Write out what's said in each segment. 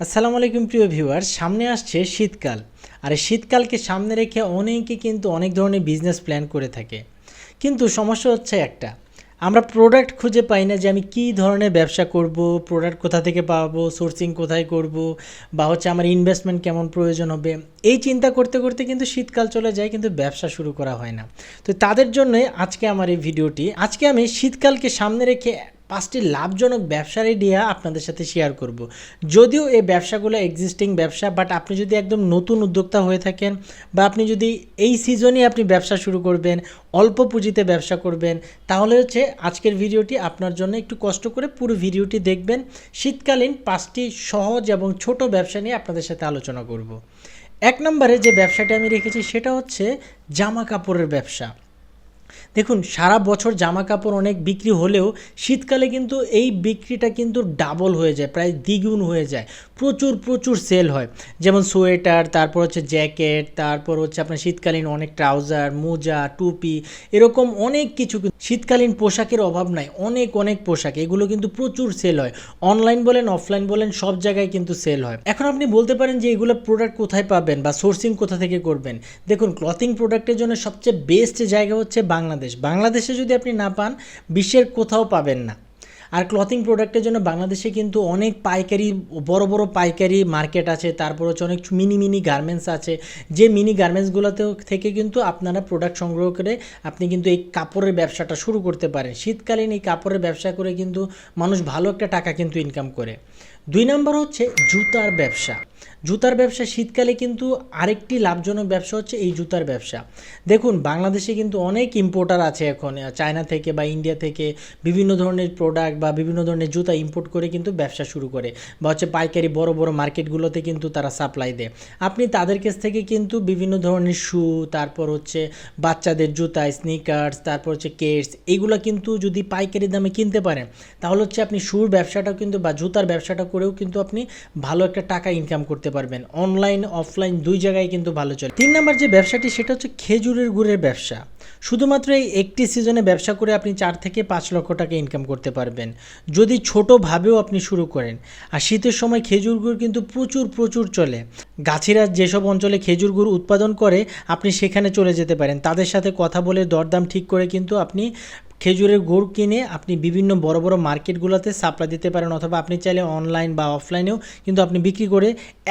আসসালামু আলাইকুম প্রিয় ভিউয়ার সামনে আসছে শীতকাল। আর শীতকালকে সামনে রেখে অনেকে কিন্তু অনেক ধরনের বিজনেস প্ল্যান করে থাকে। কিন্তু সমস্যা হচ্ছে একটা, আমরা প্রোডাক্ট খুঁজে পাই না যে আমি কী ধরনের ব্যবসা করব প্রোডাক্ট কোথা থেকে পাবো সোর্সিং কোথায় করব, বা হচ্ছে আমার ইনভেস্টমেন্ট কেমন প্রয়োজন হবে। এই চিন্তা করতে করতে কিন্তু শীতকাল চলে যায়, কিন্তু ব্যবসা শুরু করা হয় না। তো তাদের জন্যই আজকে আমার এই ভিডিওটি আজকে আমি শীতকালকে সামনে রেখে পাঁচটি লাভজনক ব্যবসার আইডিয়া আপনাদের সাথে শেয়ার করব। যদিও এই ব্যবসাগুলো এক্সিস্টিং ব্যবসা বাট আপনি যদি একদম নতুন উদ্যোক্তা হয়ে থাকেন বা আপনি যদি এই সিজনে আপনি ব্যবসা শুরু করবেন, অল্প পুঁজিতে ব্যবসা করবেন, তাহলে হচ্ছে আজকের ভিডিওটি আপনার জন্য একটু কষ্ট করে পুরো ভিডিওটি দেখবেন। শীতকালীন পাঁচটি সহজ এবং ছোট ব্যবসা নিয়ে আপনাদের সাথে আলোচনা করব। এক নম্বরে যে ব্যবসাটা আমি রেখেছি, সেটা হচ্ছে জামা কাপড়ের ব্যবসা। দেখুন, সারা বছর জামা কাপড় অনেক বিক্রি হলেও শীতকালে কিন্তু এই বিক্রিটা কিন্তু ডাবল হয়ে যায়, প্রায় দ্বিগুণ হয়ে যায়। প্রচুর প্রচুর সেল হয়। যেমন সোয়েটার, তারপর হচ্ছে জ্যাকেট, তারপর হচ্ছে আপনার শীতকালীন অনেক ট্রাউজার, মোজা, টুপি, এরকম অনেক কিছু শীতকালীন পোশাকের অভাব নাই। অনেক অনেক পোশাক। এগুলো কিন্তু প্রচুর সেল হয়। অনলাইন বলেন অফলাইন বলেন, সব জায়গায় কিন্তু সেল হয়। এখন আপনি বলতে পারেন যে এগুলো প্রোডাক্ট কোথায় পাবেন বা সোর্সিং কোথা থেকে করবেন? দেখুন ক্লথিং প্রোডাক্টের জন্য সবচেয়ে বেস্ট জায়গা হচ্ছে বাংলাদেশ। বাংলাদেশে যদি আপনি না পান, বিশ্বের কোথাও পাবেন না। আর ক্লথিং প্রোডাক্টের জন্য বাংলাদেশে কিন্তু অনেক পাইকারি, বড় বড় পাইকারি মার্কেট আছে, তারপর হচ্ছে অনেক মিনি মিনি গার্মেন্টস আছে। যে মিনি গার্মেন্টসগুলোতেও থেকে কিন্তু আপনারা প্রোডাক্ট সংগ্রহ করে আপনি কিন্তু এই কাপড়ের ব্যবসাটা শুরু করতে পারেন। শীতকালীন এই কাপড়ের ব্যবসা করে কিন্তু মানুষ ভালো একটা টাকা কিন্তু ইনকাম করে। দুই নম্বর হচ্ছে জুতার ব্যবসা। জুতার ব্যবসা শীতকালে কিন্তু আরেকটি লাভজনক ব্যবসা হচ্ছে এই জুতার ব্যবসা। দেখুন, বাংলাদেশে কিন্তু অনেক ইম্পোর্টার আছে এখন চায়না থেকে বা ইন্ডিয়া থেকে বিভিন্ন ধরনের প্রোডাক্ট বা বিভিন্ন ধরনের জুতা ইম্পোর্ট করে কিন্তু ব্যবসা শুরু করে বা হচ্ছে পাইকারি বড় বড় মার্কেটগুলোতে কিন্তু তারা সাপ্লাই দেয়। আপনি তাদের কাছ থেকে কিন্তু বিভিন্ন ধরনের শু তারপর হচ্ছে বাচ্চাদের জুতা স্নিকার্স তারপর হচ্ছে কেটস এইগুলো কিন্তু যদি পাইকারি দামে কিনতে পারেন, তাহলে হচ্ছে আপনি শুর ব্যবসাটাও কিন্তু বা জুতার ব্যবসাটা করেও কিন্তু আপনি ভালো একটা টাকা ইনকাম করতে পারবেন। অনলাইন অফলাইন দুই জায়গায় কিন্তু ভালো চলে। তিন নম্বর যে ব্যবসাটি, সেটা হচ্ছে খেজুরের গুড়ের ব্যবসা। শুধুমাত্র এই একটি সিজনে ব্যবসা করে আপনি চার থেকে পাঁচ লক্ষ টাকা ইনকাম করতে পারবেন। যদি ছোটোভাবেও আপনি শুরু করেন। আর শীতের সময় খেজুর গুড় কিন্তু প্রচুর প্রচুর চলে। গাছিরা যেসব অঞ্চলে খেজুর গুড় উৎপাদন করে, আপনি সেখানে চলে যেতে পারেন। তাদের সাথে কথা বলে দরদাম ঠিক করে কিন্তু আপনি খেজুরের গুড় কিনে আপনি বিভিন্ন বড় বড় মার্কেটগুলোতে সাপ্লাই দিতে পারেন অথবা আপনি চাইলে অনলাইন বা অফলাইনেও কিন্তু আপনি বিক্রি করে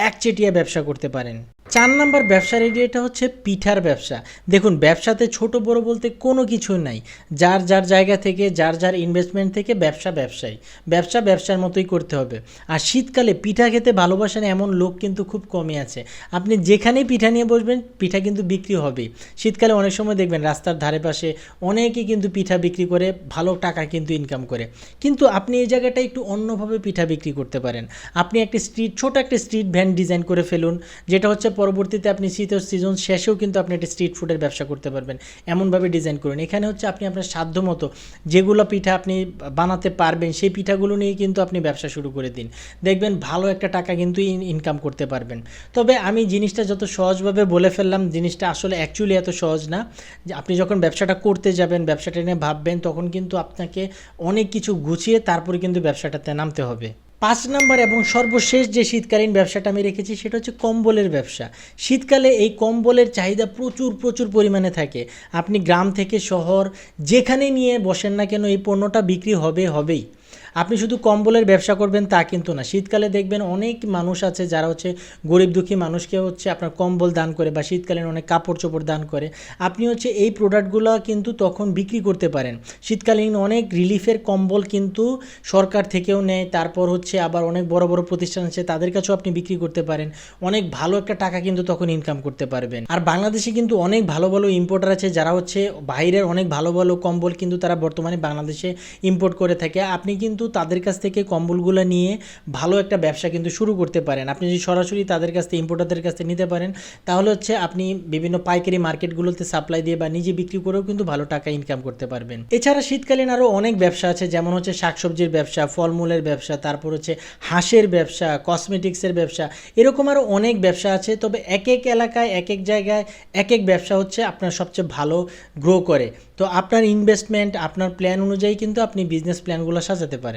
একচেটিয়া ব্যবসা করতে পারেন। চার নাম্বার ব্যবসার আইডিয়াটা হচ্ছে পিঠার ব্যবসা। দেখুন, ব্যবসাতে ছোট বড় বলতে কোনো কিছু নাই। যার যার জায়গা থেকে, যার যার ইনভেস্টমেন্ট থেকে ব্যবসা ব্যবসায়ী। ব্যবসা ব্যবসার মতোই করতে হবে। আর শীতকালে পিঠা খেতে ভালোবাসেন এমন লোক কিন্তু খুব কমই আছে। আপনি যেখানেই পিঠা নিয়ে বসবেন, পিঠা কিন্তু বিক্রি হবেই। শীতকালে অনেক সময় দেখবেন রাস্তার ধারে পাশে অনেকেই কিন্তু পিঠা বিক্রি করে, ভালো টাকা কিন্তু ইনকাম করে। কিন্তু আপনি এই জায়গাটা একটু অন্যভাবে পিঠা বিক্রি করতে পারেন। আপনি একটি স্ট্রিট ছোট একটা স্ট্রিট ভ্যান ডিজাইন করে ফেলুন, যেটা হচ্ছে পরবর্তীতে আপনি শীতের সিজন শেষেও কিন্তু আপনি একটা স্ট্রিট ফুডের ব্যবসা করতে পারবেন। এমনভাবে ডিজাইন করুন। এখানে হচ্ছে আপনি আপনার সাধ্য মতো যেগুলো পিঠা আপনি বানাতে পারবেন, সেই পিঠাগুলো নিয়ে কিন্তু আপনি ব্যবসা শুরু করে দিন। দেখবেন ভালো একটা টাকা কিন্তু ইনকাম করতে পারবেন। তবে আমি জিনিসটা যত সহজভাবে বলে ফেললাম, জিনিসটা আসলে অ্যাকচুয়ালি এত সহজ না। যে আপনি যখন ব্যবসাটা করতে যাবেন, ব্যবসাটা নিয়ে ভাববেন, তখন কিন্তু আপনাকে অনেক কিছু গুছিয়ে তারপরে কিন্তু ব্যবসাটাতে নামতে হবে। পাঁচ নাম্বার এবং সর্বশেষ যে শীতকালীন ব্যবসাটা আমি রেখেছি, সেটা হচ্ছে কম্বলের ব্যবসা। শীতকালে এই কম্বলের চাহিদা প্রচুর প্রচুর পরিমাণে থাকে। আপনি গ্রাম থেকে শহর যেখানে নিয়ে বসেন না কেন, এই পণ্যটা বিক্রি হবে, হবেই। আপনি শুধু কম্বলের ব্যবসা করবেন তা কিন্তু না। শীতকালে দেখবেন অনেক মানুষ আছে যারা হচ্ছে গরিব দুঃখী মানুষকে হচ্ছে আপনার কম্বল দান করে বা শীতকালীন অনেক কাপড় চোপড় দান করে। আপনি হচ্ছে এই প্রোডাক্টগুলো কিন্তু তখন বিক্রি করতে পারেন। শীতকালীন অনেক রিলিফের কম্বল কিন্তু সরকার থেকেও নেয়। তারপর হচ্ছে আবার অনেক বড় বড় প্রতিষ্ঠান আছে, তাদের কাছেও আপনি বিক্রি করতে পারেন। অনেক ভালো একটা টাকা কিন্তু তখন ইনকাম করতে পারবেন। আর বাংলাদেশে কিন্তু অনেক ভালো ভালো ইম্পোর্টার আছে যারা হচ্ছে বাইরের অনেক ভালো ভালো কম্বল কিন্তু তারা বর্তমানে বাংলাদেশে ইম্পোর্ট করে থাকে। আপনি কিন্তু তাদের কাছ থেকে কম্বলগুলো নিয়ে ভালো একটা ব্যবসা কিন্তু শুরু করতে পারেন। আপনি যদি সরাসরি তাদের কাছ থেকে ইম্পোর্টারদের কাছ থেকে নিতে পারেন, তাহলে হচ্ছে আপনি বিভিন্ন পাইকারি মার্কেটগুলোতে সাপ্লাই দিয়ে বা নিজে বিক্রি করেও কিন্তু ভালো টাকা ইনকাম করতে পারবেন। এছাড়া শীতকালীন আরও অনেক ব্যবসা আছে, যেমন হচ্ছে শাকসবজির ব্যবসা, ফলমূলের ব্যবসা, তারপর হচ্ছে হাঁসের ব্যবসা কসমেটিক্সের ব্যবসা, এরকম আরও অনেক ব্যবসা আছে। তবে এক এক এলাকায়, এক এক জায়গায়, এক এক ব্যবসা হচ্ছে আপনার সবচেয়ে ভালো গ্রো করে। তো আপনার ইনভেস্টমেন্ট আপনার প্ল্যান অনুযায়ী কিন্তু আপনি বিজনেস প্ল্যানগুলো সাজাতে পারেন।